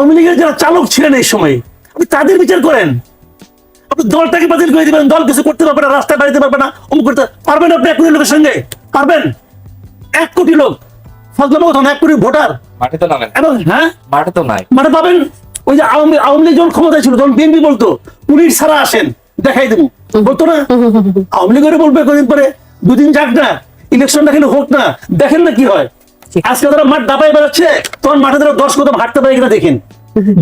আওয়ামী লীগের যারা চালক ছিলেন এই সময় আপনি তাদের বিচার করেন। আপনি দলটাকে বাতিল করে দিবেন দল কিছু করতে পারবে না রাস্তায় বাড়িতে পারবে না অমুক করতে পারবেন আপনি এক কোটি লোকের সঙ্গে? পারবেন? এক কোটি লোক ফজলাম কথা এক কোটি ভোটার। মাঠে তো নামেন। এবং হ্যাঁ? মাঠে তো নাই। মানে পাবেন? ওই যে আওয়ামী আওয়ামী লীগ যখন ক্ষমতায় ছিল তখন বিএনপি বলতো পুলিশ ছাড়া আসেন দেখাই দেবো। বলতো না? আওয়ামী লীগের বলবে কদিন পরে দুদিন যাক না ইলেকশনটা কিন্তু হোক না দেখেন না কি হয়। আজকে তারা মাঠ দাপাই বেড়াচ্ছে তখন মাঠে তারা দশ কদম হাঁটতে পারে কিনা দেখেন।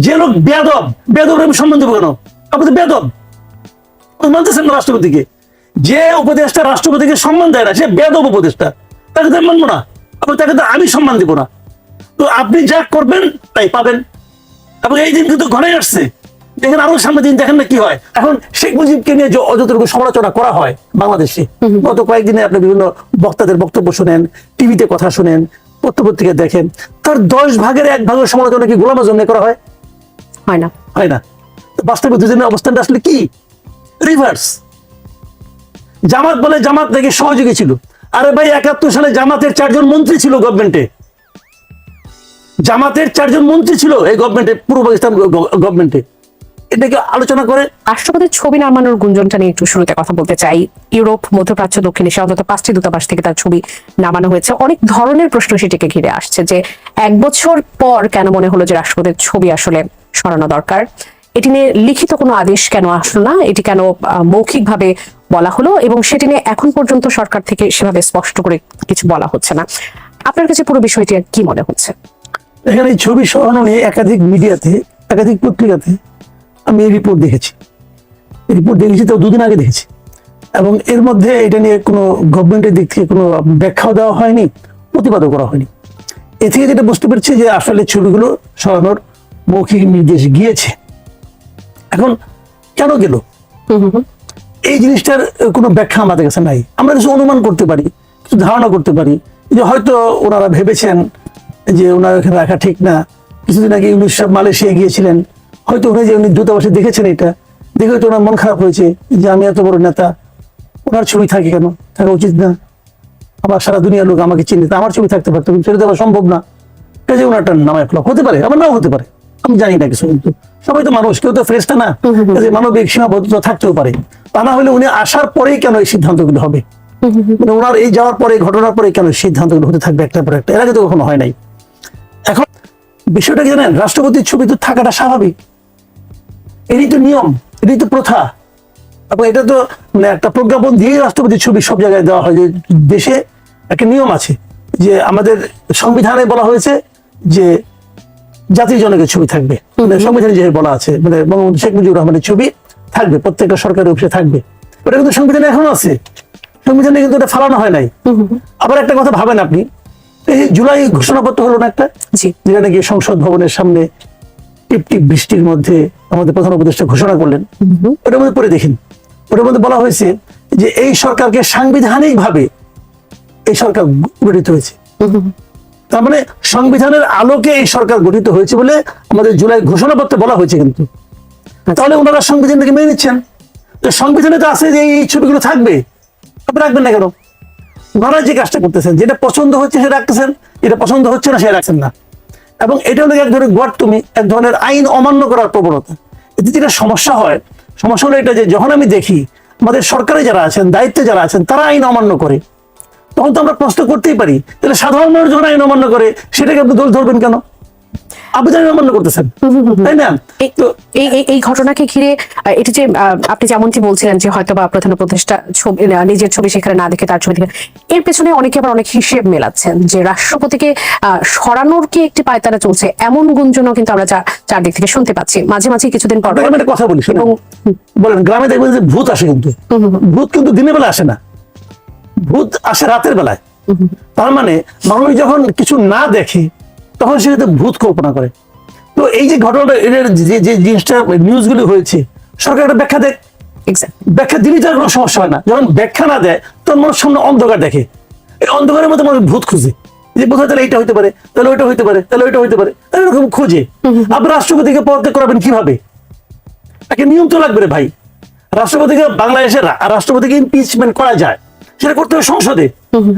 যে লোক বেদব বেদব আমি সম্মান দেবো কেন? আপনি তো বেদব মানতেছেন না রাষ্ট্রপতিকে। যে উপদেষ্টা রাষ্ট্রপতিকে সম্মান দেয় না সে বেদব উপদেষ্টা। তাকে তো মানবো না। আপনি তাকে তো আমি সম্মান দিব না। তো আপনি যা করবেন তাই পাবেন। এবং এই দিন কিন্তু ঘরে আসছে। দেখেন আরও সামনে দিন দেখেন না কি হয়। এখন শেখ মুজিবকে নিয়ে যে অযতটুকু সমালোচনা করা হয় বাংলাদেশে গত কয়েকদিনে আপনি বিভিন্ন বক্তাদের বক্তব্য শুনেন টিভিতে কথা শুনেন পত্রপত্রিকা দেখেন তার দশ ভাগের এক ভাগের সমালোচনা কি গোলাম আজম করা হয়? হয় না। হয় না। বাস্তবে দুজনের অবস্থানটা আসলে কি? রিভার্স জামাত বলে জামাত নাকি সহযোগী ছিল। আরে ভাই একাত্তর সালে জামাতের চারজন মন্ত্রী ছিল গভর্নমেন্টে জামাতের চারজন মন্ত্রী ছিল এই গভর্নমেন্টে পূর্ব পাকিস্তান গভর্নমেন্টে এটাকে আলোচনা করে রাষ্ট্রপতির ছবি নামানোর গুঞ্জনটা নিয়ে একটু শুরুতে কথা বলতে চাই। ইউরোপ মধ্যপ্রাচ্য দক্ষিণ এশিয়া অন্তত পাঁচটি দূতাবাস থেকে তার ছবি নামানো হয়েছে। অনেক ধরনের প্রশ্ন সেটিকে ঘিরে আসছে যে এক বছর পর কেন মনে হলো যে রাষ্ট্রপতির ছবি আসলে সরানো দরকার? এটি নিয়ে লিখিত কোনো আদেশ কেন আসলো না? এটি কেন মৌখিকভাবে বলা হলো? এবং সেটি নিয়ে এখন পর্যন্ত সরকার থেকে সেভাবে স্পষ্ট করে কিছু বলা হচ্ছে না। আপনার কাছে পুরো বিষয়টি কি মনে হচ্ছে? এখানে ছবি সরানো নিয়ে একাধিক মিডিয়াতে একাধিক পত্রিকাতে আমি এই রিপোর্ট দেখেছি। রিপোর্ট দেখেছি তো দুদিন আগে দেখেছি। এবং এর মধ্যে এটা নিয়ে কোনো গভর্নমেন্টের দিক থেকে কোনো ব্যাখ্যাও দেওয়া হয়নি প্রতিবাদও করা হয়নি। এ থেকে যেটা বুঝতে পারছি যে আসলে ছবিগুলো সরানোর মৌখিক নির্দেশ গিয়েছে। এখন কেন গেল? এই জিনিসটার কোনো ব্যাখ্যা আমাদের কাছে নাই। আমরা কিছু অনুমান করতে পারি কিছু ধারণা করতে পারি যে হয়তো ওনারা ভেবেছেন যে ওনার এখানে রাখা ঠিক না। কিছুদিন আগে ইউনুস সাহেব মালয়েশিয়া গিয়েছিলেন। হয়তো উনি যে উনি দূতাবাসে দেখেছেন এটা দেখে হয়তো ওনার মন খারাপ হয়েছে যে আমি এত বড় নেতা ওনার ছবি থাকে কেন? থাকা উচিত না। আমার সারা দুনিয়ার লোক আমাকে চিনে আমার ছবি থাকতে পারতো কিন্তু সেটা দেওয়া সম্ভব না। কাজে ওনারটা নামায় ফ্লপ হতে পারে আবার নাও হতে পারে আমি জানি না কিছু কিন্তু সবাই তো মানুষ কেউ তো ফ্রেশটা না। কাজে মানবিক সীমাবদ্ধতা থাকতেও পারে। তা না হলে উনি আসার পরেই কেন এই সিদ্ধান্তগুলো হবে? মানে ওনার এই যাওয়ার পরে ঘটনার পরে কেন সিদ্ধান্তগুলো হতে থাকবে একটা পর একটা? এর আগে তো কখনো হয় নাই। এখন বিষয়টা কি জানেন? রাষ্ট্রপতির ছবি তো থাকাটা স্বাভাবিক। এটাই তো নিয়ম এটাই তো প্রথা। এবং এটা তো মানে একটা প্রজ্ঞাপন দিয়ে রাষ্ট্রপতির ছবি সব জায়গায় দেওয়া হয় যে দেশে একটা নিয়ম আছে যে আমাদের সংবিধানে বলা হয়েছে যে জাতির জনকের ছবি থাকবে। মানে সংবিধানে যে বলা আছে মানে বঙ্গবন্ধু শেখ মুজিবুর রহমানের ছবি থাকবে প্রত্যেকটা সরকারি অফিসে থাকবে। ওটা কিন্তু সংবিধানে এখনও আছে। সংবিধানে কিন্তু এটা ফালানো হয় নাই। আবার একটা কথা ভাবেন আপনি এই জুলাই ঘোষণাপত্র হলো না একটা? জি। যেটা নাকি সংসদ ভবনের সামনে টিপ টিপ বৃষ্টির মধ্যে আমাদের প্রধান উপদেষ্টা ঘোষণা করলেন। ওটার মধ্যে পড়ে দেখেন। ওটার মধ্যে বলা হয়েছে যে এই সরকারকে সাংবিধানিক ভাবে এই সরকার গঠিত হয়েছে। তার মানে সংবিধানের আলোকে এই সরকার গঠিত হয়েছে বলে আমাদের জুলাই ঘোষণা ঘোষণাপত্রে বলা হয়েছে কিন্তু। তাহলে ওনারা সংবিধানটাকে মেনে নিচ্ছেন। তো সংবিধানে তো আছে যে এই ছবিগুলো থাকবে। আপনি রাখবেন না কেন? ওনারা যে কাজটা করতেছেন যেটা পছন্দ হচ্ছে সেটা রাখতেছেন যেটা পছন্দ হচ্ছে না সেটা রাখছেন না। এবং এটা হলো এক ধরনের গড় তুমি এক ধরনের আইন অমান্য করার প্রবণতা। এতে যেটা সমস্যা হয়, সমস্যা হলো এটা যে যখন আমি দেখি, আমাদের সরকারে যারা আছেন, দায়িত্বে যারা আছেন, তারা আইন অমান্য করে। তখন তো আমরা প্রশ্ন করতেই পারি, তাহলে সাধারণ মানুষ যখন আইন অমান্য করে, সেটাকে আপনি দোষ ধরবেন কেন? আপনি অমান্য করতেছেন? তাই না? তো এই এই- এই ঘটনাকে ঘিরে এটি যে আপনি যেমনটি বলছিলেন যে হয়তো বা প্রধান উপদেষ্টা ছবি নিজের ছবি সেখানে না দেখে তার ছবি দেখে এর পেছনে অনেকে আবার অনেক হিসেব মেলাচ্ছেন যে রাষ্ট্রপতিকে সরানোর কি একটি পায়তারা চলছে? এমন গুঞ্জনও কিন্তু আমরা চারদিক থেকে শুনতে পাচ্ছি। মাঝে মাঝে কিছুদিন পর কথা বলি বলেন গ্রামে দেখবেন যে ভূত আসে কিন্তু। ভূত কিন্তু দিনের বেলা আসে না। ভূত আসে রাতের বেলায়। তার মানে মানুষ যখন কিছু না দেখে তখন সে ভূত কল্পনা করে। তো এই যে ঘটনাটা এর যে যে জিনিসটা নিউজগুলি হয়েছে সরকার একটা ব্যাখ্যা দেয়। ব্যাখ্যা দিলে তার কোনো সমস্যা হয় না। যখন ব্যাখ্যা না দেয় তখন মানুষ সামনে অন্ধকার দেখে। এই অন্ধকারের মধ্যে মানুষ ভূত খুঁজে। যে বোধহয় তাহলে এইটা হইতে পারে তাহলে ওইটা হইতে পারে তাহলে ওইটা হইতে পারে তাহলে এরকম খোঁজে। আপনি রাষ্ট্রপতিকে পদত্যাগ করাবেন কীভাবে? একটা নিয়ম তো লাগবে রে ভাই। রাষ্ট্রপতিকে বাংলাদেশের রাষ্ট্রপতিকে ইমপিচমেন্ট করা যায়। সেটা করতে হবে সংসদে।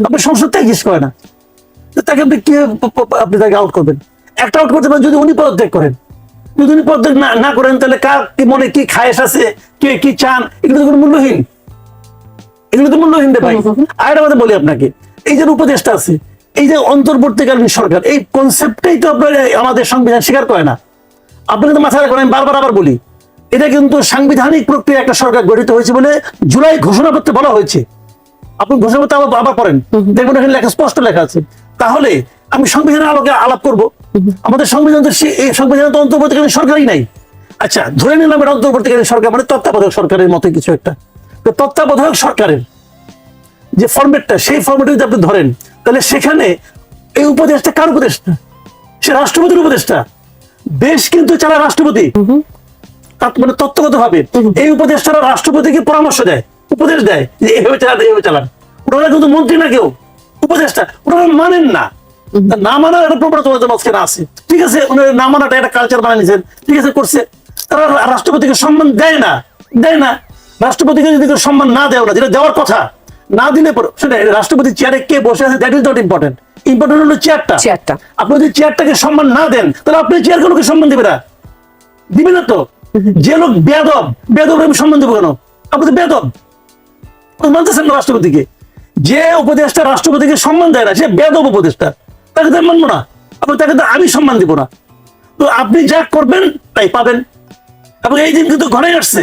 আপনি সংসদ থেকে জিজ্ঞেস করে না। তাকে আপনি কি আপনি তাকে আউট করবেন? একটা আউট করতে পারেন যদি উনি পদত্যাগ করেন। যদি উনি পদত্যাগ না না করেন তাহলে কার কি মনে কি খায়েশ আছে? কে কি চান? এগুলো তো কোনো মূল্যহীন। এগুলো তো মূল্যহীন রে ভাই। আর কথা বলি আপনাকে। এই যে উপদেশটা আছে এই যে অন্তর্বর্তীকালীন সরকার এই কনসেপ্টটাই তো আপনার আমাদের সংবিধান স্বীকার করে না। আপনি কিন্তু মাথায় রাখবেন আমি বারবার আবার বলি এটা কিন্তু সাংবিধানিক প্রক্রিয়া একটা সরকার গঠিত হয়েছে বলে জুলাই ঘোষণাপত্রে বলা হয়েছে। আপনি ঘোষণাপত্র আবার আবার পড়েন। দেখবেন এখানে লেখা স্পষ্ট লেখা আছে। তাহলে আমি সংবিধানের আলোকে আলাপ করব। আমাদের সংবিধান তো এই সংবিধান তো অন্তর্বর্তীকালীন সরকারই নাই। আচ্ছা ধরে নিলাম এটা অন্তর্বর্তীকালীন সরকার মানে তত্ত্বাবধায়ক সরকারের মতো কিছু একটা। তো তত্ত্বাবধায়ক সরকারের যে ফরম্যাটটা, সেই ফরম্যাটে যদি আপনি ধরেন, তাহলে সেখানে এই উপদেশটা কার উপদেশটা সে রাষ্ট্রপতির উপদেশটা দেশ কিন্তু চালায় রাষ্ট্রপতি। মানে তত্ত্বগত ভাবে এই উপদেশটা রাষ্ট্রপতিকে পরামর্শ দেয়, উপদেশ দেয় যে এভাবে চালান এভাবে চালান। ওনারা কিন্তু মন্ত্রী না কেউ। উপদেষ্টা ওনারা মানেন না। না মানার একটা প্রবণতা ওনাদের মাঝখানে আছে। ঠিক আছে ওনারা না মানাটা একটা কালচার বানিয়ে নিয়েছেন। ঠিক আছে করছে। তারা রাষ্ট্রপতিকে সম্মান দেয় না। দেয় না। রাষ্ট্রপতিকে যদি সম্মান না দেয় না যেটা দেওয়ার কথা না দিলে পরে শুনে রাষ্ট্রপতি চেয়ারে কে বসে আছে? That is not important important হলো চেয়ারটা চেয়ারটা। আপনি যদি চেয়ারটাকে সম্মান না দেন তাহলে আপনি চেয়ার গুলোকে সম্মান দিবে না। দিবে না তো। যে লোক বেদব বেদব আমি সম্মান দেবো কেন? আপনি তো বেদব মানতেছেন না রাষ্ট্রপতিকে। যে উপদেষ্টা রাষ্ট্রপতিকে সম্মান দেয় না সে বেদব উপদেষ্টা। তাকে তো মানবো না। আপনি তাকে তো আমি সম্মান দিব না। তো আপনি যা করবেন তাই পাবেন। এবং এই দিন কিন্তু ঘরে আসছে।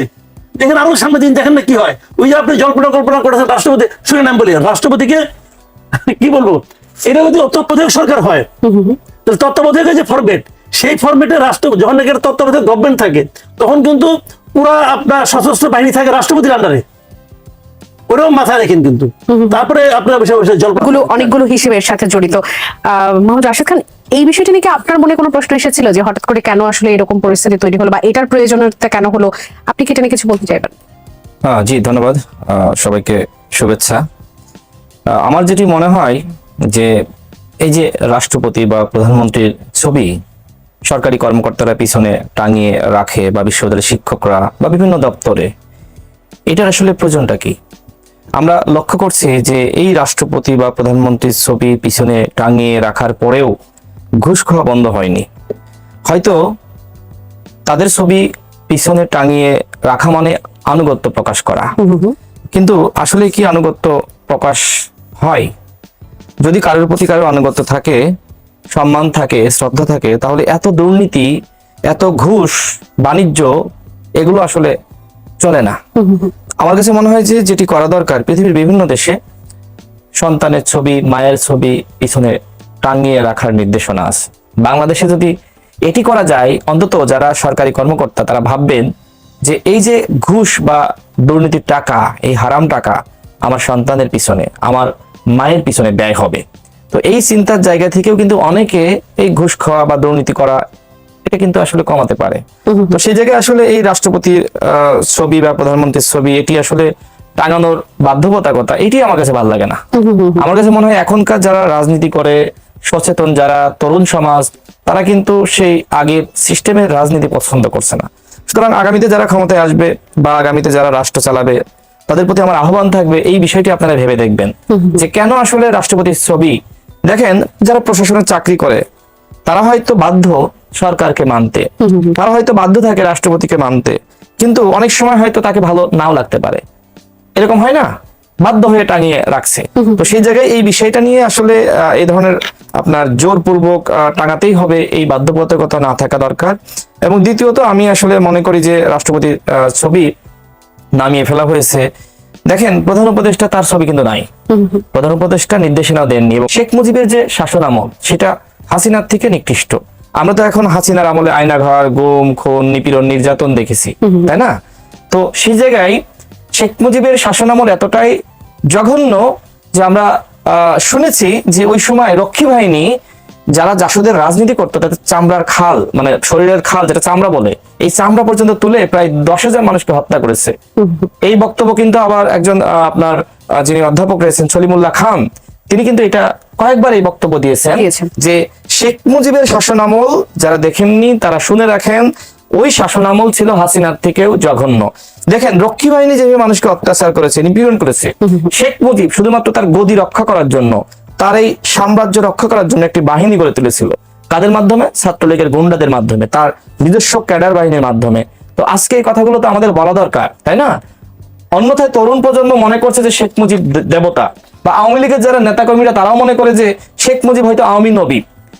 দেখেন আরও সামনে দিন দেখেন না কি হয়। ওই যে আপনি জল্পনা কল্পনা করেছেন রাষ্ট্রপতি শুনে নাম বলি রাষ্ট্রপতিকে কি বলব? এটা যদি তত্ত্বাবধায়ক সরকার হয় তাহলে তত্ত্বাবধায়কের যে ফরম্যাট সেই ফরম্যাটে রাষ্ট্র যখন তত্ত্বাবধায়ক গভর্নমেন্ট থাকে তখন কিন্তু পুরা আপনার সশস্ত্র বাহিনী থাকে রাষ্ট্রপতির আন্ডারে ওরাও মাথায় রাখেন কিন্তু। তারপরে আপনার বসে বসে গুলো অনেকগুলো হিসেবের সাথে জড়িত। আহ, মোহাম্মদ রাশেদ খান এই বিষয়টি নিয়ে আপনার মনে কোনো প্রশ্ন এসেছিল যে হঠাৎ করে কেন আসলে এরকম পরিস্থিতি তৈরি হলো বা এটার প্রয়োজনীয়তা কেন হলো? আপনি কি এটা নিয়ে কিছু বলতে চাইবেন? হ্যাঁ জি ধন্যবাদ। সবাইকে শুভেচ্ছা। আহ, আমার যেটি মনে হয় যে এই যে রাষ্ট্রপতি বা প্রধানমন্ত্রীর ছবি সরকারি কর্মকর্তারা পিছনে টাঙিয়ে রাখে বা বিশ্ববিদ্যালয়ের শিক্ষকরা বা বিভিন্ন দপ্তরে এটার আসলে প্রয়োজনটা কি? আমরা লক্ষ্য করছি যে এই রাষ্ট্রপতি বা প্রধানমন্ত্রীর ছবি পিছনে টাঙিয়ে রাখার পরেও ঘুষ খাওয়া বন্ধ হয়নি। হয়তো তাদের ছবি পিছনে টাঙিয়ে রাখা মানে আনুগত্য প্রকাশ করা। কিন্তু আসলে কি আনুগত্য প্রকাশ হয়? যদি কারোর প্রতি কারোর আনুগত্য থাকে সম্মান থাকে শ্রদ্ধা থাকে তাহলে এত দুর্নীতি এত ঘুষ বাণিজ্য এগুলো আসলে চলে না। আমার কাছে মনে হয় যে যেটি করা দরকার, পৃথিবীর বিভিন্ন দেশে সন্তানের ছবি, মায়ের ছবি পিছনে টাঙিয়ে রাখার নির্দেশনা আছে। বাংলাদেশে যদি এটি করা যায়, অন্তত যারা সরকারি কর্মকর্তা, তারা ভাববেন যে এই যে ঘুষ বা দুর্নীতির টাকা, এই হারাম টাকা আমার সন্তানের পিছনে, আমার মায়ের পিছনে ব্যয় হবে। তো এই চিন্তার জায়গা থেকেও কিন্তু অনেকে এই ঘুষ খাওয়া বা দুর্নীতি করা এটা কিন্তু আসলে কমাতে পারে। তো সেই জায়গায় আসলে এই রাষ্ট্রপতির ছবি বা প্রধানমন্ত্রীর ছবি, এটি আসলে টাঙানোর বাধ্যবাধকতা, এটি আমার কাছে ভালো লাগে না। আমার কাছে মনে হয় এখনকার যারা রাজনীতি করে, সচেতন যারা, তরুণ সমাজ, তারা কিন্তু সেই আগের সিস্টেমের রাজনীতি পছন্দ করছে না। সুতরাং আগামীতে যারা ক্ষমতায় আসবে বা আগামীতে যারা রাষ্ট্র চালাবে, তাদের প্রতি আমার আহ্বান থাকবে, এই বিষয়টি আপনারা ভেবে দেখবেন। যে কেন আসলে রাষ্ট্রপতির ছবি, দেখেন, যারা প্রশাসনের চাকরি করে, তারা হয়তো বাধ্য সরকারকে মানতে। তারা হয়তো বাধ্য থাকে রাষ্ট্রপতিকে মানতে কিন্তু অনেক সময় হয়তো তাকে ভালো নাও লাগতে পারে। এরকম হয় না? বাধ্য হয়ে টাঙিয়ে রাখছে। তো সেই জায়গায় এই বিষয়টা নিয়ে আসলে এই ধরনের আপনার জোরপূর্বক টাঙাতেই হবে এই বাধ্যবাধকতা না থাকা দরকার। এবং দ্বিতীয়ত আমি আসলে মনে করি যে রাষ্ট্রপতির ছবি নামিয়ে ফেলা হয়েছে। দেখেন প্রধান উপদেষ্টা তার ছবি কিন্তু নাই। প্রধান উপদেষ্টা নির্দেশনা দেননি এবং শেখ মুজিবের যে শাসন আমল সেটা হাসিনার থেকে নিকৃষ্ট। আমরা তো এখন হাসিনার আমলে আয়নাঘর গুম খুন নিপীড়ন নির্যাতন দেখেছি তাই না? তো সেই জায়গায় শেখ মুজিবের শাসন আমল এতটাই জঘন্য যে আমরা শুনেছি যে ওই সময় রক্ষী বাহিনী যারা জাসদের রাজনীতি করতো তাদের চামড়ার খাল মানে শরীরের খাল যেটা চামড়া বলে এই চামড়া পর্যন্ত তুলে প্রায় দশ হাজার মানুষকে হত্যা করেছে। এই বক্তব্য কিন্তু আবার একজন আপনার যিনি অধ্যাপক রয়েছেন সলিমুল্লাহ খান তিনি কিন্তু এটা কয়েকবার এই বক্তব্য দিয়েছেন। যে শেখ মুজিবের শাসনামল যারা দেখেননি তারা শুনে রাখেন ওই শাসনামল ছিল হাসিনার থেকেও জঘন্য। দেখেন রক্ষী বাহিনী যেভাবে মানুষকে অত্যাচার করেছে নিপীড়ন করেছে শেখ মুজিব শুধুমাত্র তার গদি রক্ষা করার জন্য তার এই সাম্রাজ্য রক্ষা করার জন্য একটি বাহিনী গড়ে তুলেছিল। কাদের মাধ্যমে? ছাত্রলীগের গুন্ডাদের মাধ্যমে তার নিজস্ব ক্যাডার বাহিনীর মাধ্যমে। তো আজকে এই কথাগুলো তো আমাদের বলা দরকার তাই না? অন্যথায় তরুণ প্রজন্ম মনে করছে যে শেখ মুজিব দেবতা বা আওয়ামী লীগের যারা নেতাকর্মীরা তারাও মনে করে যে শেখ মুজিব হয়তো আওয়ামী নবী।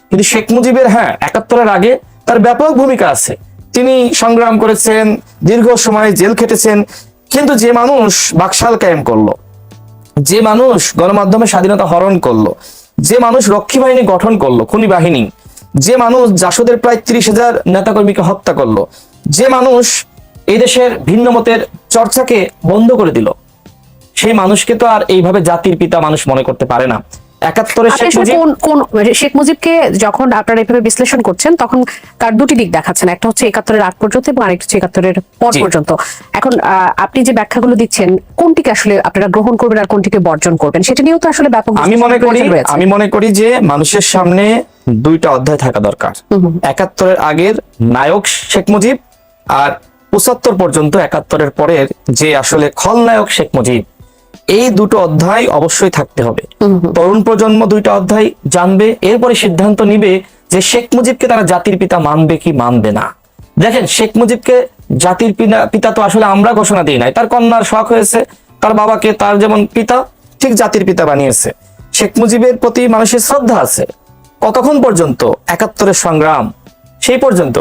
কিন্তু শেখ মুজিবের হ্যাঁ একাত্তরের আগে তার ব্যাপক ভূমিকা আছে। তিনি সংগ্রাম করেছেন, দীর্ঘ সময় জেল খেটেছেন, কিন্তু যে মানুষ বাকশাল কায়েম করল, যে মানুষ গণমাধ্যমে স্বাধীনতা হরণ করল, যে মানুষ রক্ষী বাহিনী গঠন করল, খুনি বাহিনী, যে মানুষ জাসদের প্রায় ত্রিশ হাজার নেতাকর্মীকে হত্যা করল, যে মানুষ এই দেশের ভিন্ন মতের চর্চাকে বন্ধ করে দিল, সেই মানুষকে তো আর এইভাবে জাতির পিতা মানুষ মনে করতে পারে না। একাত্তরে শেখ মুজিব কোন কোন শেখ মুজিবকে যখন আপনারা এভাবে বিশ্লেষণ করছেন তখন তার দুটি দিক দেখাচ্ছেন? একটা হচ্ছে একাত্তরের আগ পর্যন্ত এবং আরেকটা হচ্ছে একাত্তরের পর পর্যন্ত। এখন আপনি যে ব্যাখ্যাগুলো দিচ্ছেন কোনটিকে আসলে আপনারা গ্রহণ করবেন আর কোনটিকে বর্জন করবেন? সেটা নিয়েও তো আসলে ব্যাপক আমি মনে করি আমি মনে করি যে মানুষের সামনে দুইটা অধ্যায় থাকা দরকার। একাত্তরের আগের নায়ক শেখ মুজিব আর পঁচাত্তর পর্যন্ত একাত্তরের পরের যে আসলে খলনায়ক শেখ মুজিব। এই দুটো অধ্যায় অবশ্যই থাকতে হবে। তরুণ প্রজন্ম দুইটা অধ্যায় জানবে এরপরে সিদ্ধান্ত নিবে যে শেখ মুজিবকে তারা জাতির পিতা মানবে কি মানবে না। দেখেন শেখ মুজিবকে জাতির পিতা তো আসলে আমরা ঘোষণা দিই নাই। তার কন্যার শখ হয়েছে তার বাবাকে তার যেমন পিতা ঠিক জাতির পিতা বানিয়েছে। শেখ মুজিবের প্রতি মানুষের শ্রদ্ধা আছে কতক্ষণ পর্যন্ত? একাত্তরের সংগ্রাম সেই পর্যন্ত।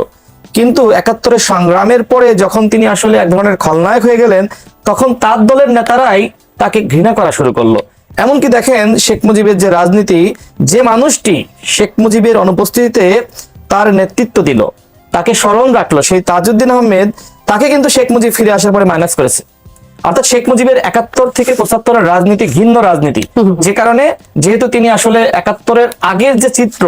কিন্তু একাত্তরের সংগ্রামের পরে যখন তিনি আসলে এক ধরনের খলনায়ক হয়ে গেলেন তখন তার দলের নেতারাই তাকে ঘৃণা করা শুরু করল। এমনকি দেখেন শেখ মুজিবের যে রাজনীতি, যে মানুষটি শেখ মুজিবের অনুপস্থিতিতে তার নেতৃত্ব দিল, তাকে স্মরণ রাখল, সেই তাজউদ্দিন আহমেদ তাকে কিন্তু শেখ মুজিব ফিরে আসার পরে মাইনাস করেছে। অর্থাৎ শেখ মুজিবের একাত্তর থেকে পঁচাত্তরের রাজনীতি ঘিন্ন রাজনীতি। যে কারণে যেহেতু তিনি আসলে একাত্তরের আগের যে চিত্র,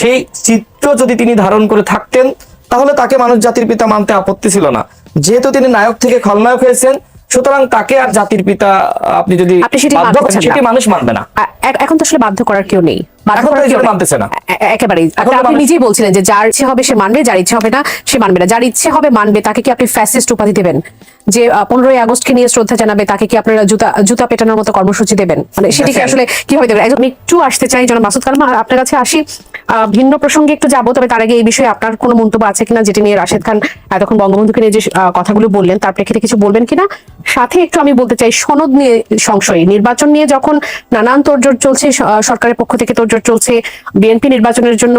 সেই চিত্র যদি তিনি ধারণ করে থাকতেন, তাহলে তাকে মানুষ জাতির পিতা মানতে আপত্তি ছিল না। যেহেতু তিনি নায়ক থেকে খলনায়ক হয়েছেন সুতরাং তাকে আর জাতির পিতা আপনি যদি আপনি সেটি মানুষ মানবে না। এখন তো আসলে বাধ্য করার কেউ নেই। মানতেছে না। একেবারেই। আপনি নিজেই বলছিলেন যে যার ইচ্ছে হবে সে মানবে যার ইচ্ছে হবে না সে মানবে না। যার ইচ্ছে হবে মানবে তাকে কি আপনি ফ্যাসিস্ট উপাধি দেবেন? যে পনেরোই আগস্টকে নিয়ে শ্রদ্ধা জানাবে তাকে কি আপনারা জুতা জুতা পেটানোর মতো কর্মসূচি দেবেন? মানে সেটিকে দেখেন। আসলে কীভাবে দেবেন? একজন আমি একটু আসতে চাই যেন মাসুদ কালাম আর আপনার কাছে আসি। ভিন্ন প্রসঙ্গে একটু যাব তবে তার আগে এই বিষয়ে আপনার কোনো মন্তব্য আছে কিনা যেটি নিয়ে রাশেদ খান এতক্ষণ বঙ্গবন্ধুকে নিয়ে যে কথাগুলো বললেন তার প্রেক্ষিতে কিছু বলবেন কিনা? সাথে একটু আমি বলতে চাই সনদ নিয়ে সংশয়। নির্বাচন নিয়ে যখন নানান তোড়জোড় চলছে সরকারের পক্ষ থেকে তোড়জোড় চলছে বিএনপি নির্বাচনের জন্য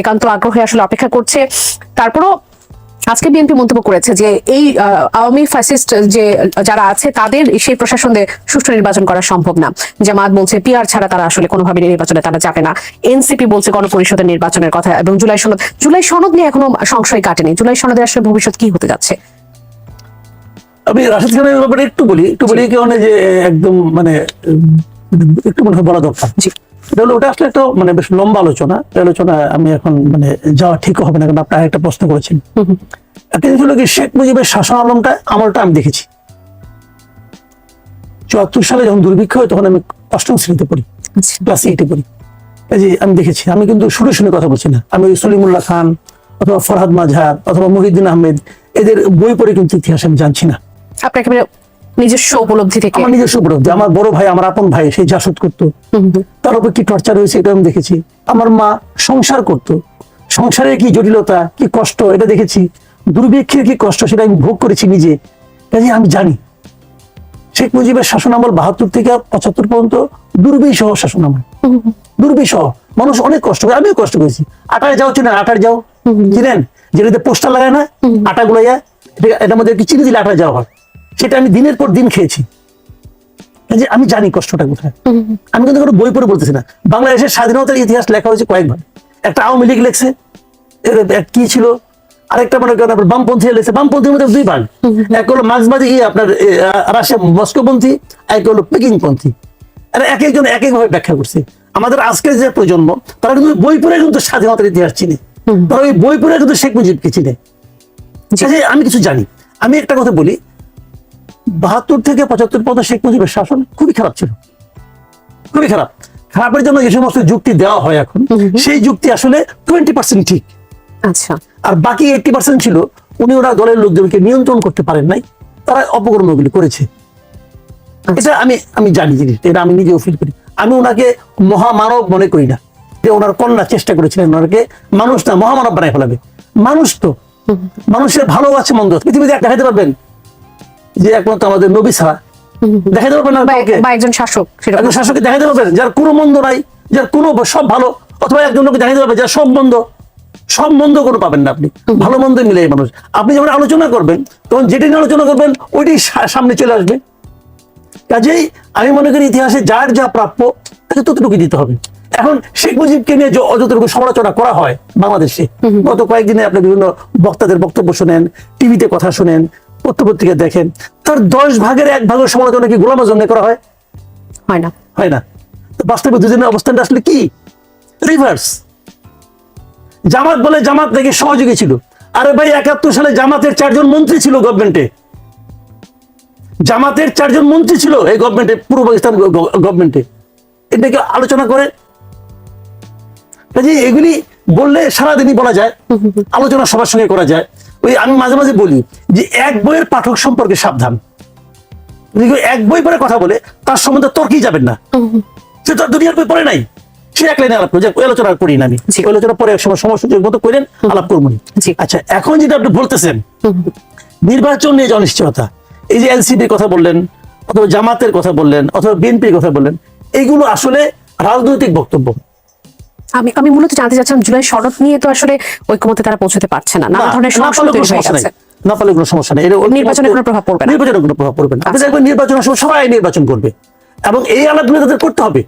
একান্ত আগ্রহে আসলে অপেক্ষা করছে তারপরও আজকে বিএনপি মন্তব্য করেছে যে এই আওয়ামী ফ্যাসিস্ট যে যারা আছে তাদের সেই প্রশাসন সুষ্ঠু নির্বাচন করা সম্ভব না। জামাত বলছে পিআর ছাড়া তারা আসলে কোনোভাবে নির্বাচনে তারা যাবে না। এনসিপি বলছে গণপরিষদের নির্বাচনের কথা এবং জুলাই সনদ জুলাই সনদ নিয়ে এখনও সংশয় কাটেনি। জুলাই সনদের আসলে ভবিষ্যৎ কি হতে যাচ্ছে? আমি রাশেদ খানের ব্যাপারে একটু বলি একটু বলি কি মানে যে একদম মানে একটু মনে হয় বলা দরকার। জি। এটা হলো ওটা আসলে একটা মানে বেশ লম্বা আলোচনা। আলোচনা আমি এখন মানে যাওয়া ঠিক হবে না কারণ আপনি আরেকটা প্রশ্ন করেছেন। একটা জিনিস হলো কি শেখ মুজিবের শাসন আলমটা আমারটা আমি দেখেছি। চুয়াত্তর সালে যখন দুর্ভিক্ষ হয় তখন আমি অষ্টম শ্রেণীতে পড়ি আচ্ছা। ক্লাস এইটে পড়ি। এই যে আমি দেখেছি আমি কিন্তু শুনে শুনে কথা বলছি না। আমি সলিমুল্লাহ খান অথবা ফরহাদ মাঝার অথবা মহিউদ্দিন আহমেদ এদের বই পড়ে কিন্তু ইতিহাস আমি জানছি না। আপনার একেবারে নিজস্ব উপলব্ধি থেকে। আমার নিজস্ব উপলব্ধি। আমার বড় ভাই আমার আপন ভাই সেই জাসদ করতো। তার উপর কি টর্চার হয়েছে এটা আমি দেখেছি। আমার মা সংসার করত। সংসারে কি জটিলতা কি কষ্ট এটা দেখেছি। দুর্ভিক্ষের কি কষ্ট সেটা আমি ভোগ করেছি নিজে। কাজে আমি জানি। শেখ মুজিবের শাসন আমল বাহাত্তর থেকে পঁচাত্তর পর্যন্ত দুর্বিষহ শাসন আমল। দুর্বিষহ। মানুষ অনেক কষ্ট করে আমিও কষ্ট করেছি। আটায় যাও চিনেন আটার যাও। চিনেন যেটাতে পোস্টার লাগায় না আটা গুলাইয়া এটা- এটার মধ্যে চিনি দিলে আটা যাওয়া হয়? সেটা আমি দিনের পর দিন খেয়েছি। যে আমি জানি কষ্টটা কোথায়। আমি কিন্তু কোনো বই পড়ে বলতেছি না। বাংলাদেশের স্বাধীনতার ইতিহাস লেখা হয়েছে কয়েকবার। একটা আওয়ামী লীগ লেখছে কি ছিল? আরেকটা মনে করেন আপনার বামপন্থী লেখছে। বামপন্থীর মধ্যে দুই ভাগ। এক হলো মার্ক্সবাদী আপনার রাশিয়া মস্কোপন্থী এক হলো পেকিংপন্থী। আর এক একজন এক একভাবে ব্যাখ্যা করছে। আমাদের আজকের যে প্রজন্ম তারা কিন্তু বই পড়ে কিন্তু স্বাধীনতার ইতিহাস চিনে। তারা ওই বই পড়ে কিন্তু শেখ মুজিবকে চিনে। আমি কিছু জানি। আমি একটা কথা বলি বাহাত্তর থেকে পঁচাত্তর পর্যন্ত শেখ মুজিবের শাসন খুবই খারাপ ছিল। খুবই খারাপ। খারাপের জন্য যে সমস্ত যুক্তি দেওয়া হয় এখন সেই যুক্তি আসলে টোয়েন্টি পার্সেন্ট ঠিক। আচ্ছা। আর বাকি এইটটি পার্সেন্ট ছিল উনি ওরা দলের লোকজনকে নিয়ন্ত্রণ করতে পারেন নাই তারা অপকর্মগুলি করেছে। এটা আমি আমি জানি জিনিসটা এটা আমি নিজেও ফিল করি। আমি ওনাকে মহামানব মনে করি না যে ওনার কন্যা চেষ্টা করেছিলেন ওনাকে মানুষ না মহামানব বানায় ফেলাবে। মানুষ তো মানুষের ভালো আছে মন্দ পৃথিবীতে দেখাতে পারবেন? যে একমাত্র আমাদের নবী ছাড়া। দেখাতে পারবেন না বা একজন শাসক একজন শাসককে দেখাতে পারবেন যার কোনো মন্দ নাই যার কোনো সব ভালো অথবা একজন লোককে দেখাতে পারবেন যার সব মন্দ সব মন্দ কোনো পাবেন না আপনি। ভালো মন্দ মিলে মানুষ। আপনি যখন আলোচনা করবেন তখন যেটি নিয়ে আলোচনা করবেন ওইটাই সামনে চলে আসবে। কাজেই আমি মনে করি ইতিহাসে যার যা প্রাপ্য তাকে ততটুকু দিতে হবে। এখন শেখ মুজিবকে নিয়ে যে অযতটুকু সমালোচনা করা হয় বাংলাদেশে। গত কয়েকদিনে আপনি বিভিন্ন বক্তাদের বক্তব্য শোনেন টিভিতে কথা শোনেন পত্রপত্রিকা দেখেন তার দশ ভাগের এক ভাগের সমালোচনা কি গোলাম আজম করা হয়? হয় না। হয় না। তো বাস্তবে দুজনের অবস্থানটা আসলে কি? রিভার্স জামাত বলে জামাত নাকি সহযোগী ছিল। আরে ভাই একাত্তর সালে জামাতের চারজন মন্ত্রী ছিল গভর্নমেন্টে জামাতের চারজন মন্ত্রী ছিল এই গভর্নমেন্টে পূর্ব পাকিস্তান গভর্নমেন্টে এটাকে আলোচনা করে। এগুলি বললে সারাদিনই বলা যায় আলোচনা সবার সঙ্গে করা যায়। ওই আমি মাঝে মাঝে বলি যে এক বইয়ের পাঠক সম্পর্কে সাবধান। এক বই পরে কথা বলে তার সম্বন্ধে তর্কেই যাবেন না? সে তো দুনিয়ার বই পড়ে নাই। সে এক লাইনে আলাপ করে যাক, ওই আলোচনা করি না আমি। আলোচনা পরে এক সময় সময় মতো করেন আলাপ করব আচ্ছা এখন যেটা আপনি বলতেছেন নির্বাচন নিয়ে যে অনিশ্চয়তা এই যে এনসিপির কথা বললেন অথবা জামাতের কথা বললেন অথবা বিএনপির কথা বললেন এইগুলো আসলে রাজনৈতিক বক্তব্য। আমি আমি মূলত জানতে চাচ্ছিলাম জুলাই শরৎ নিয়ে তো আসলে ঐক্যমতে তারা পৌঁছতে পারছে না। নানা ধরনের সমস্যা তৈরি হয়ে গেছে। না পারলে কোনো সমস্যা নেই। নির্বাচনে কোনো প্রভাব পড়বে না। নির্বাচনে কোনো প্রভাব পড়বে না। আপনি আচ্ছা। দেখবেন নির্বাচনের সময় সবাই নির্বাচন করবে। এবং এই আলাপগুলো তাদের করতে হবে।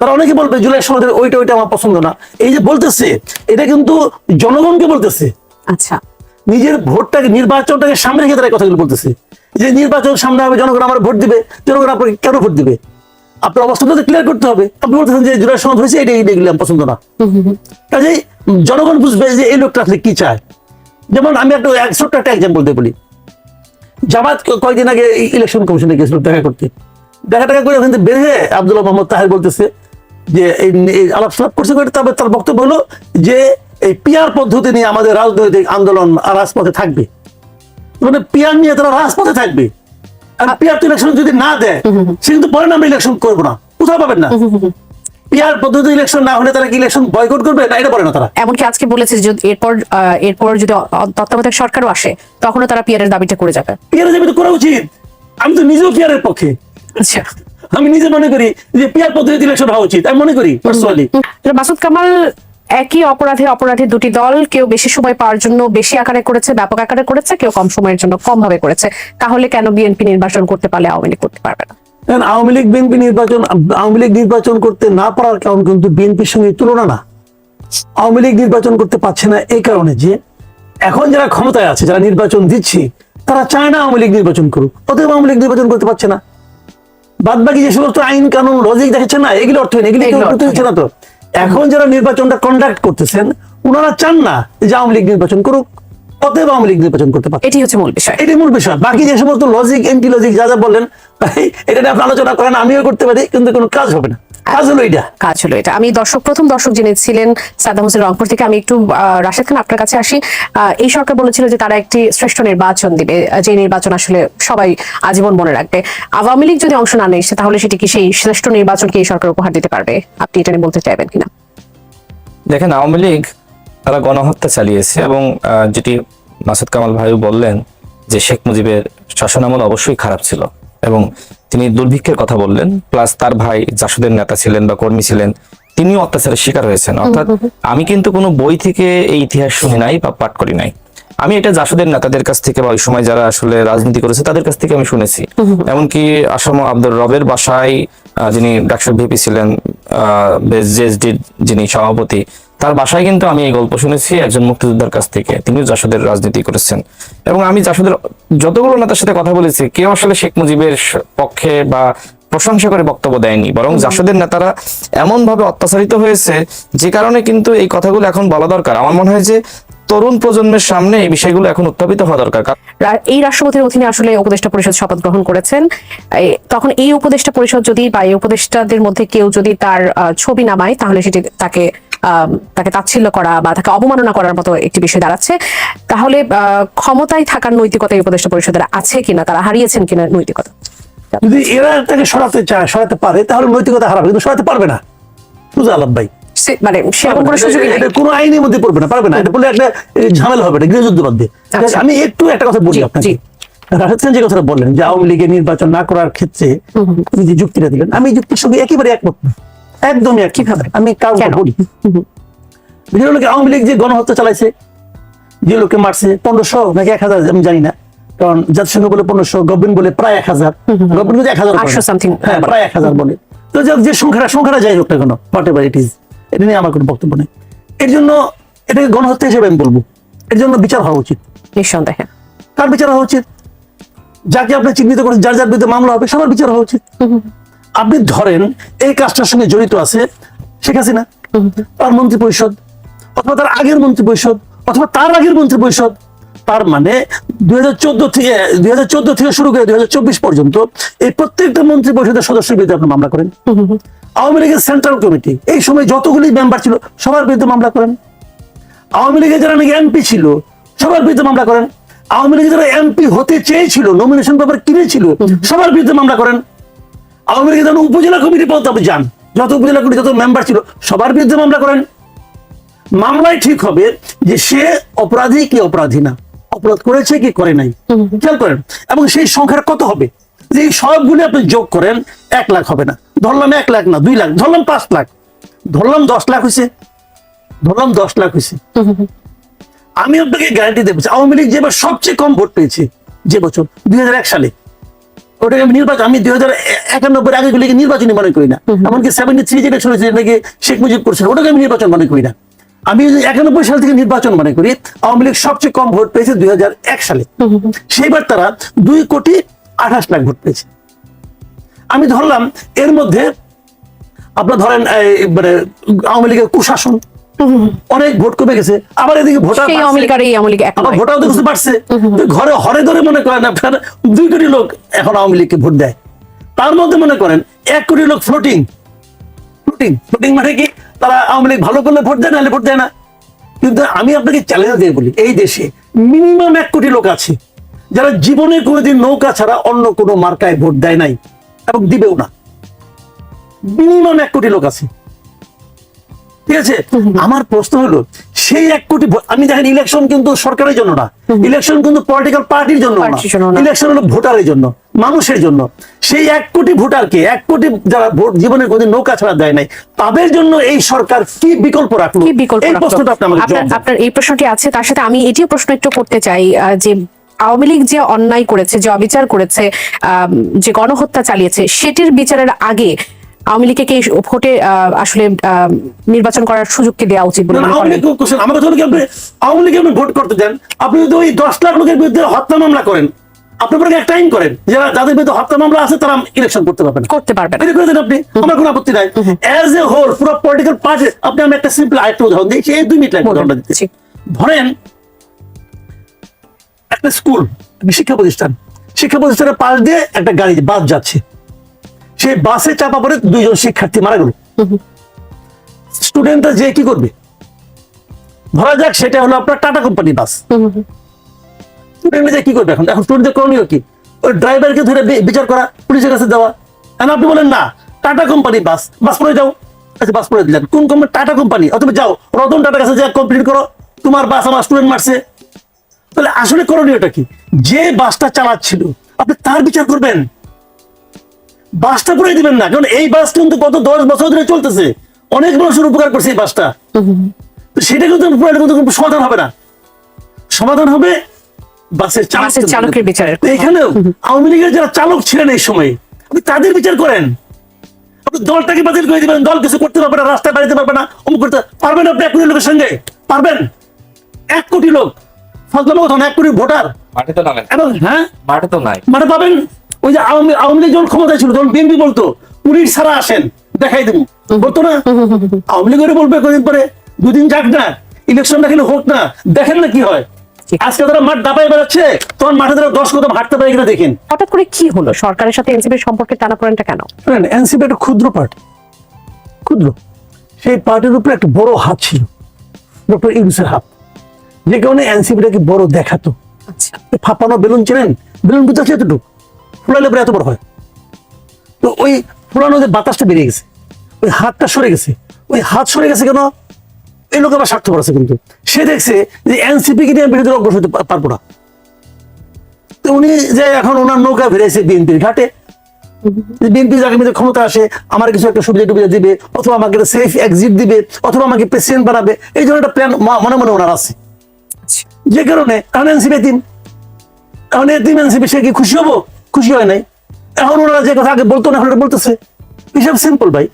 তারা অনেকে বলবে জুলাই সমাজের ওইটা ওইটা আমার পছন্দ না। এই যে বলতেছে এটা কিন্তু জনগণকে বলতেছে। আচ্ছা। নিজের ভোটটাকে নির্বাচনটাকে সামনে রেখে তারা কথাগুলো বলতেছে। যে নির্বাচন সামনে হবে জনগণ আমার ভোট দিবে। জনগণ আপনাকে কেন ভোট দিবে? আপনার অবস্থাটা তো ক্লিয়ার করতে হবে। আপনি বলতেছেন যে জুলাই সমাজ হয়েছে এটা এইগুলো আমার পছন্দ না। কাজেই জনগণ বুঝবে যে এই লোকটা আসলে কি চায়। যেমন আমি একটা এক ছোট্ট একটা এক্সাম্পল দিয়ে বলি। জামাত কয়েকদিন আগে ইলেকশন কমিশনে গেছিল দেখা করতে। দেখা টাকা করে ওখান থেকে বের হয়ে আব্দুল্লাহ মোহাম্মদ তাহের বলতেছে যে, এই আলাপ সালাপ করছে করে, তবে তার বক্তব্য হলো যে, এই পিয়ার পদ্ধতি নিয়ে আমাদের রাজনৈতিক আন্দোলন রাজপথে থাকবে। মানে পিয়ার নিয়ে তারা রাজপথে থাকবে। পিয়ার তো ইলেকশন যদি না দেয় সে কিন্তু পরে আমরা ইলেকশন করব না। কোথাও পাবেন না। পিয়ার পদ্ধতি ইলেকশন না হলে তারা কি ইলেকশন বয়কট করবে? না এটা বলে না তারা। এমনকি আজকে বলেছে যে এরপর এরপর যদি তত্ত্বাবধায়ক সরকারও আসে তখনও তারা পিয়ারের দাবিটা করে যাবে। পিয়ারে যাবে তো করা উচিত। আমি তো নিজেও পিয়ারের পক্ষে। আচ্ছা। আমি নিজে মনে করি যে পিয়ার পদ্ধতি ইলেকশন হওয়া উচিত। আমি মনে করি পার্সোনালি মাসুদ কামাল একই অপরাধে অপরাধে দুটি দল কেউ বেশি সময় পাওয়ার জন্য বেশি আকারে করেছে ব্যাপক আকারে করেছে কেউ কম সময়ের জন্য কম ভাবে করেছে। তাহলে কেন বিএনপি নির্বাচন করতে পারলে আওয়ামী লীগ করতে পারবে না? আওয়ামী লীগ বিএনপি নির্বাচন আওয়ামী লীগ নির্বাচন করতে না পারার কারণ কিন্তু বিএনপির সঙ্গে তুলনা না। আওয়ামী লীগ নির্বাচন করতে পারছে না এই কারণে যে এখন যারা ক্ষমতায় আছে যারা নির্বাচন দিচ্ছে তারা চায় না আওয়ামী লীগ নির্বাচন করুক। অতএব আওয়ামী লীগ নির্বাচন করতে পারছে না। বাদ বাকি যে সমস্ত আইন কানুন লজিক দেখাচ্ছে না এগুলো অর্থহীন এগুলো করতে দিচ্ছে না তো। এখন যারা নির্বাচনটা কন্ডাক্ট করতেছেন ওনারা চান না যে আওয়ামী লীগ নির্বাচন করুক অতএব আওয়ামী লীগ নির্বাচন করতে পারে এটি হচ্ছে মূল বিষয়। এটি মূল বিষয়। বাকি যে সমস্ত লজিক এন্টি লজিক যা যা বললেন এটা নিয়ে আপনি আলোচনা করেন আমিও করতে পারি কিন্তু কোনো কাজ হবে না। কাজ হলো এটা কাজ হলো এটা আমি দর্শক প্রথম দর্শক যিনি ছিলেন সাদ্দাম হোসেন রংপুর থেকে আমি একটু আহ, রাশেদ খান আপনার কাছে আসি। আহ, এই সরকার বলেছিল যে তারা একটি শ্রেষ্ঠ নির্বাচন দিবে যে নির্বাচন আসলে সবাই আজীবন মনে রাখবে। আওয়ামী লীগ যদি অংশ না নেয় তাহলে সেটি কি সেই শ্রেষ্ঠ নির্বাচনকে এই সরকার উপহার দিতে পারবে? আপনি এটা নিয়ে বলতে চাইবেন কিনা? দেখেন আওয়ামী লীগ তারা গণহত্যা চালিয়েছে এবং আহ, যেটি মাসুদ কামাল ভাইও বললেন যে শেখ মুজিবের শাসনামল অবশ্যই খারাপ ছিল এবং তিনি দুর্ভিক্ষের কথা বললেন প্লাস তার ভাই জাসুদের নেতা ছিলেন বা কর্মী ছিলেন তিনিও অত্যাচারের শিকার হয়েছেন। অর্থাৎ আমি কিন্তু কোনো বই থেকে এই ইতিহাস শুনি নাই বা পাঠ করি নাই। আমি এটা জাসুদের নেতাদের কাছ থেকে বা ওই সময় যারা আসলে রাজনীতি করেছে তাদের কাছ থেকে আমি শুনেছি। এমনকি আসাম আব্দুল রবের বাসায় যিনি ডাক্তার ভিপি ছিলেন জেএসডি যিনি সভাপতি তার বাসায় কিন্তু আমি এই গল্প শুনেছি একজন মুক্তিযোদ্ধার কাছ থেকে। তিনিও জাসদের রাজনীতি করেছেন। এবং আমি জাসদের যতগুলো নেতার সাথে কথা বলেছি কেউ আসলে শেখ মুজিবের পক্ষে বা প্রশংসা করে বক্তব্য দেয়নি। বরং জাসদের নেতারা এমন ভাবে অত্যাচারিত হয়েছে যে কারণে কিন্তু এই কথাগুলো এখন বলা দরকার। আমার মনে হয় যে তরুণ প্রজন্মের সামনে এই বিষয়গুলো এখন উত্থাপিত হওয়া দরকার। এই রাষ্ট্রপতির অধীনে আসলে উপদেষ্টা পরিষদ শপথ গ্রহণ করেছেন। তখন এই উপদেষ্টা পরিষদ যদি বা এই উপদেষ্টাদের মধ্যে কেউ যদি তার ছবি নামায় তাহলে সেটি তাকে তাকে তাচ্ছিল্য করা বা তাকে অবমাননা করার মতো একটি বিষয় দাঁড়াচ্ছে। তাহলে আহ, ক্ষমতায় থাকার নৈতিকতা এই উপদেষ্টা পরিষদের আছে কিনা তারা হারিয়েছেন কিনা নৈতিকতা? যদি এরা তাকে সরাতে চায় সরাতে পারে তাহলে নৈতিকতা হারাবে কিন্তু সরাতে পারবে না। আলাপ ভাই? মানে সেরকম কোনো সুযোগই এটা কোনো আইনের মধ্যে পড়বে না পারবে না। এটা বলে একটা ঝামেলা হবে এটা গৃহযুদ্ধ বাদ দিয়ে আচ্ছা। আমি একটু একটা কথা বলি জি, আপনাকে। জি। রাশেদ খান যে কথাটা বললেন যে আওয়ামী লীগের নির্বাচন না করার ক্ষেত্রে উনি যে যুক্তিটা দিলেন আমি যুক্তির সঙ্গে একেবারে একমত না। একদমই এক কীভাবে? আমি কেন? বলি। বিষয় হলো কি, আওয়ামী লীগ যে গণহত্যা চালাইছে যে লোককে মারছে পনেরোশো নাকি এক হাজার আমি জানি না। কারণ জাতিসংঘ বলে পনেরোশো গভর্নমেন্ট বলে প্রায় এক হাজার। গভর্নমেন্ট এক হাজার বলে। না। 800 something হ্যাঁ প্রায় এক হাজার বলে। তো যে সংখ্যাটা সংখ্যাটা যাই হোক না কেন হোয়াট এভার ইট ইজ এটা নিয়ে আমার কোনো বক্তব্য নেই। এর জন্য এটাকে গণহত্যা হিসেবে আমি বলব। এর জন্য বিচার হওয়া উচিত। নিঃসন্দেহে। কার বিচার হওয়া উচিত? যাকে আপনি চিহ্নিত করেন যার যার বিরুদ্ধে মামলা হবে সবার বিচার হওয়া উচিত। আপনি ধরেন এই কাজটার সঙ্গে জড়িত আছে শেখ হাসিনা, তার মন্ত্রী পরিষদ, অথবা তার আগের মন্ত্রী পরিষদ, অথবা তার আগের মন্ত্রী পরিষদ, তার মানে দুই হাজার চোদ্দ থেকে, দুই হাজার চোদ্দ থেকে শুরু করে দুই হাজার চব্বিশ পর্যন্ত এই প্রত্যেকটা মন্ত্রী পরিষদের সদস্যের বিরুদ্ধে আপনি মামলা করেন। আওয়ামী লীগের সেন্ট্রাল কমিটি, এই সময় যতগুলি মেম্বার ছিল, সবার বিরুদ্ধে মামলা করেন। আওয়ামী লীগের যারা নাকি এমপি ছিল, সবার বিরুদ্ধে মামলা করেন। আওয়ামী লীগের যারা এমপি হতে চেয়েছিল নমিনেশন পেপার কিনেছিল, সবার বিরুদ্ধে মামলা করেন। আওয়ামী লীগের যখন উপজেলা কমিটি আপনি যান। যত উপজেলা কমিটি যত মেম্বার ছিল সবার বিরুদ্ধে মামলা করেন। মামলায় ঠিক হবে যে সে অপরাধী কি অপরাধী না। অপরাধ করেছে কি করে নাই। খেয়াল করেন। এবং সেই সংখ্যাটা কত হবে? যে সবগুলো আপনি যোগ করেন এক লাখ হবে না। ধরলাম এক লাখ না দুই লাখ ধরলাম পাঁচ লাখ। ধরলাম দশ লাখ হয়েছে। ধরলাম দশ লাখ হয়েছে। আমি আপনাকে গ্যারান্টি দেবো আওয়ামী লীগ যেবার সবচেয়ে কম ভোট পেয়েছে যে বছর দুই হাজার এক সালে ওটাকে আমি নির্বাচন আমি দুই হাজার একানব্বই আগে গুলিকে মনে করি না। এমনকি সেভেন্টি থ্রি যেটা শুনেছি নাকি শেখ মুজিব করছিল ওটাকে আমি নির্বাচন মনে করি না। আমি একানব্বই সাল থেকে নির্বাচন মনে করি আওয়ামী লীগ সবচেয়ে কম ভোট পেয়েছে দুই হাজার এক সালে। সেইবার তারা দুই কোটি আঠাশ লাখ ভোট পেয়েছে। আমি ধরলাম এর মধ্যে আপনার ধরেন মানে আওয়ামী লীগের কুশাসন অনেক ভোট কমে গেছে। আবার এদিকে ভোটার আবার ভোটার পারছে ঘরে হরে ধরে মনে করেন আপনার দুই কোটি লোক এখন আওয়ামী লীগকে ভোট দেয়। তার মধ্যে মনে করেন এক কোটি লোক ফ্লোটিং ফ্লোটিং ফ্লোটিং মানে কি? তারা আওয়ামী লীগ ভালো করলে ভোট দেয় নাহলে ভোট দেয় না। কিন্তু আমি আপনাকে চ্যালেঞ্জ দিয়ে বলি এই দেশে মিনিমাম এক কোটি লোক আছে। যারা জীবনে কোনোদিন নৌকা ছাড়া অন্য কোনো মার্কায় ভোট দেয় নাই এবং দিবেও না। মিনিমাম এক কোটি লোক আছে। ঠিক আছে? আমার প্রশ্ন হলো সেই এক কোটি আমি দেখেন ইলেকশন কিন্তু সরকারের জন্য না। ইলেকশন কিন্তু পলিটিক্যাল পার্টির জন্য না। ইলেকশন হলো ভোটারের জন্য মানুষের জন্য। সেই এক কোটি ভোটারকে এক কোটি যারা ভোট জীবনে কোনোদিন নৌকা ছাড়া দেয় নাই তাদের জন্য এই সরকার কি বিকল্প রাখল? এই প্রশ্নটা আপনার এই প্রশ্নটি আছে তার সাথে আমি এটিও প্রশ্ন একটু করতে চাই আহ, যে আওয়ামী লীগ যে অন্যায় করেছে যে অবিচার করেছে যে গণহত্যা চালিয়েছে সেটির বিচারের আগে আওয়ামী লীগকে কি ভোটে আসলে নির্বাচন করার সুযোগকে দেওয়া উচিত বলে আওয়ামী করেন? লীগ question, আমার কথা আপনি আওয়ামী লীগে আপনি ভোট করতে দেন আপনি যদি ওই দশ লাখ লোকের বিরুদ্ধে হত্যা মামলা করেন আপনি পরে একটা আইন করেন যারা যাদের বিরুদ্ধে হত্যা মামলা আছে তারা ইলেকশন করতে পারবেন করতে পারবেন এটা করে দেন আপনি। আমার কোনো আপত্তি নাই। অ্যাজ এ হোল পুরো পলিটিক্যাল পার্টি আপনি আমি একটা সিম্পল আরেকটা উদাহরণ এই দুই মিনিট লাগবে উদাহরণটা দিতে। ধরেন একটা স্কুল শিক্ষা প্রতিষ্ঠান। শিক্ষা প্রতিষ্ঠানের পাশ দিয়ে একটা গাড়ি বাস যাচ্ছে। সেই বাসে চাপা পড়ে দুইজন শিক্ষার্থী মারা গেল। স্টুডেন্টরা যে কি করবে? ধরা যাক সেটা হলো আপনার টাটা কোম্পানি বাস স্টুডেন্টরা যে কি করবে এখন? এখন স্টুডেন্টদের করণীয় কি? ওই ড্রাইভারকে ধরে বিচার করা, পুলিশের কাছে দেওয়া এখন আপনি বলেন, না, টাটা কোম্পানি বাস বাস পরে যাও। আচ্ছা বাস পরে দিলেন। কোন কোম্পানি টাটা কোম্পানি অথবা যাও, রতন টাটার কাছে যা কমপ্লিট করো। তোমার বাস আমার স্টুডেন্ট মারছে। তাহলে আসলে করণীয়টা কি? যে বাসটা চালাচ্ছিল, আপনি তার বিচার করবেন। বাসটা পুরাই দিবেন না। কারণ এই বাস কিন্তু গত দশ বছর ধরে চলতেছে। অনেক মানুষের উপকার করছে এই বাসটা। সেটা কিন্তু কিন্তু সমাধান হবে না। সমাধান হবে বাসের চালকের এখানেও আওয়ামী লীগের যারা চালক ছিলেন এই সময় আপনি তাদের বিচার করেন। আপনি দলটাকে বাতিল করে দিবেন দল কিছু করতে পারবে না রাস্তায় বাড়িতে পারবে না অমুক করতে পারবেন আপনি এক কোটি লোকের সঙ্গে? পারবেন? এক কোটি লোক। ফাজলামো কথা এক কোটি ভোটার। মাঠে তো নামেন এবং হ্যাঁ? মাঠে তো নাই। মানে পাবেন? ওই যে আওয়ামী আওয়ামী লীগ যখন ক্ষমতায় ছিল তখন বিএনপি বলতো পুলিশ ছাড়া আসেন দেখাই দেবো। বলতো না? আওয়ামী লীগের বলবে কদিন পরে দুদিন যাক না ইলেকশনটা কিন্তু হোক না দেখেন না কি হয়। আজকে তারা মাঠ দাপায় বেড়াচ্ছে তখন মাঠে তারা দশ কদম হাঁটতে পারে কিনা দেখেন। হঠাৎ করে কি হলো? সরকারের সাথে এনসিপির সম্পর্কে টানাপোড়েনটা কেন? এনসিপি একটা ক্ষুদ্র পার্টি। ক্ষুদ্র। সেই পার্টির উপরে একটা বড় হাত ছিল ডক্টর ইউনুসের হাত। যে কারণে এনসিপিটাকে বড় দেখাতো। আচ্ছা। ফাঁপানো বেলুন চেনেন? বেলুন বুঝতে এতটুকু। ফুলালে পরে এত বড় হয়। তো ওই ফুলানো যে বাতাসটা বেরিয়ে গেছে ওই হাতটা সরে গেছে ওই হাত সরে গেছে কেন? এই লোক আবার স্বার্থপর আছে কিন্তু। সে দেখছে যে এনসিপি কে নিয়ে বিরোধী অগ্রসর হতে পারব না। তো উনি যে এখন ওনার নৌকা ফিরেছে বিএনপির ঘাটে বিএনপি আগামীতে ক্ষমতা আসে আমার কিছু একটা সুবিধা টুবিধা দিবে অথবা আমাকে সেফ এক্সিট দিবে অথবা আমাকে প্রেসিডেন্ট বানাবে এই জন্য একটা প্ল্যান মনে মনে ওনার আছে। যে কারণে এখন এনসিপি এতিম এখন এতিম এনসিপি সে কি খুশি হব? খুশি হয় নাই? এখন ওনারা যে কথা আগে বলতো না বলতেছে। হিসাব সিম্পল ভাই।